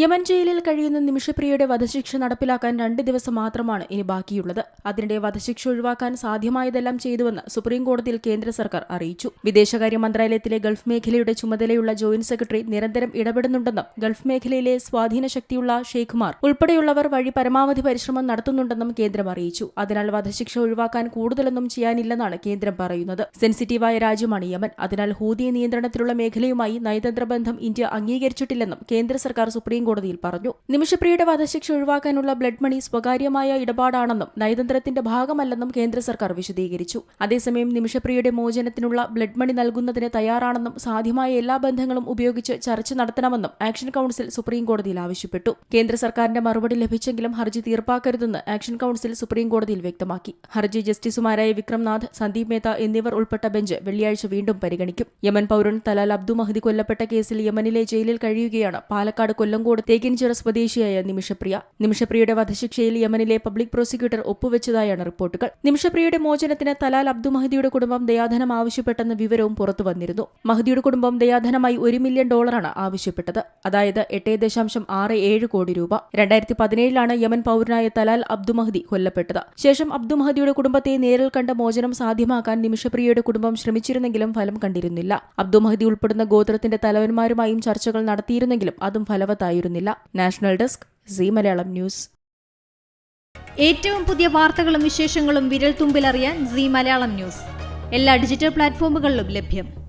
Yemen ജയിലിൽ കഴിയുന്ന നിമിഷപ്രിയയുടെ വധശിക്ഷ നടപ്പിലാക്കാൻ രണ്ട് ദിവസം മാത്രമാണ് ഇനി ബാക്കിയുള്ളത്. അതിനിടെ വധശിക്ഷ ഒഴിവാക്കാൻ സാധ്യമായതെല്ലാം ചെയ്തുവെന്ന് സുപ്രീം കോടതിയിൽ കേന്ദ്ര സർക്കാർ അറിയിച്ചു. വിദേശകാര്യ മന്ത്രാലയത്തിലെ ഗൾഫ് മേഖലയുടെ ചുമതലയുള്ള ജോയിന്റ് സെക്രട്ടറി നിരന്തരം ഇടപെടുന്നുണ്ടെന്നും ഗൾഫ് മേഖലയിലെ സ്വാധീന ശക്തിയുള്ള ഷെയ്ഖുമാർ ഉൾപ്പെടെയുള്ളവർ വഴി പരമാവധി പരിശ്രമം നടത്തുന്നുണ്ടെന്നും കേന്ദ്രം അറിയിച്ചു. അതിനാൽ വധശിക്ഷ ഒഴിവാക്കാൻ കൂടുതലൊന്നും ചെയ്യാനില്ലെന്നാണ് കേന്ദ്രം പറയുന്നത്. സെൻസിറ്റീവായ രാജ്യമാണ് യമൻ. അതിനാൽ ഹൂതി നിയന്ത്രണത്തിലുള്ള മേഖലയുമായി നയതന്ത്ര ബന്ധം ഇന്ത്യ അംഗീകരിച്ചിട്ടില്ലെന്നും കേന്ദ്ര സർക്കാർ സുപ്രീം കോടതിയിൽ പറഞ്ഞു. നിമിഷപ്രിയയുടെ വധശിക്ഷ ഒഴിവാക്കാനുള്ള ബ്ലഡ് മണി സ്വകാര്യമായ ഇടപാടാണെന്നും നയതന്ത്രത്തിന്റെ ഭാഗമല്ലെന്നും കേന്ദ്ര സർക്കാർ വിശദീകരിച്ചു. അതേസമയം നിമിഷപ്രിയയുടെ മോചനത്തിനുള്ള ബ്ലഡ് മണി നൽകുന്നതിന് തയ്യാറാണെന്നും സാധ്യമായ എല്ലാ ബന്ധങ്ങളും ഉപയോഗിച്ച് ചർച്ച നടത്തണമെന്നും ആക്ഷൻ കൌൺസിൽ സുപ്രീം കോടതിയിൽ ആവശ്യപ്പെട്ടു. കേന്ദ്ര സർക്കാരിന്റെ മറുപടി ലഭിച്ചെങ്കിലും ഹർജി തീർപ്പാക്കരുതെന്ന് ആക്ഷൻ കൌൺസിൽ സുപ്രീം കോടതിയിൽ വ്യക്തമാക്കി. ഹർജി ജസ്റ്റിസുമാരായ വിക്രംനാഥ് സന്ദീപ് മേത്ത എന്നിവർ ഉൾപ്പെട്ട ബെഞ്ച് വെള്ളിയാഴ്ച വീണ്ടും പരിഗണിക്കും. യമൻ പൌരൻ തലാൽ അബ്ദു മഹദി കൊല്ലപ്പെട്ട കേസിൽ യമനിലെ ജയിലിൽ കഴിയുകയാണ്. പാലക്കാട് കൊല്ലങ്കോട് തേക്കിൻചിറ സ്വദേശിയായ നിമിഷപ്രിയ. നിമിഷപ്രിയയുടെ വധശിക്ഷയിൽ യമനിലെ പബ്ലിക് പ്രോസിക്യൂട്ടർ ഒപ്പുവെച്ചതായാണ് റിപ്പോർട്ടുകൾ. നിമിഷപ്രിയയുടെ മോചനത്തിന് തലാൽ അബ്ദു മഹദിയുടെ കുടുംബം ദയാധനം ആവശ്യപ്പെട്ടെന്ന വിവരവും പുറത്തു വന്നിരുന്നു. മഹദിയുടെ കുടുംബം ദയാധനമായി ഒരു മില്യൺ ഡോളറാണ് ആവശ്യപ്പെട്ടത്. അതായത് എട്ട് ദശാംശം ആറ് ഏഴ് കോടി രൂപ. രണ്ടായിരത്തി പതിനേഴിലാണ് യമൻ പൌരനായ തലാൽ അബ്ദു മഹദി കൊല്ലപ്പെട്ടത്. ശേഷം അബ്ദു മഹദിയുടെ കുടുംബത്തെ നേരിൽ കണ്ട മോചനം സാധ്യമാക്കാൻ നിമിഷപ്രിയയുടെ കുടുംബം ശ്രമിച്ചിരുന്നെങ്കിലും ഫലം കണ്ടിരുന്നില്ല. അബ്ദു മഹദി ഉൾപ്പെടുന്ന ഗോത്രത്തിന്റെ തലവന്മാരുമായും ചർച്ചകൾ നടത്തിയിരുന്നെങ്കിലും അതും ഫലവത്തായിരുന്നില്ല national desk Zee Malayalam news. ഏറ്റവും പുതിയ വാർത്തകളും വിശേഷങ്ങളും വിരൽ തുമ്പിലറിയാൻ സി മലയാളം ന്യൂസ്. എല്ലാ ഡിജിറ്റൽ പ്ലാറ്റ്ഫോമുകളിലും ലഭ്യം.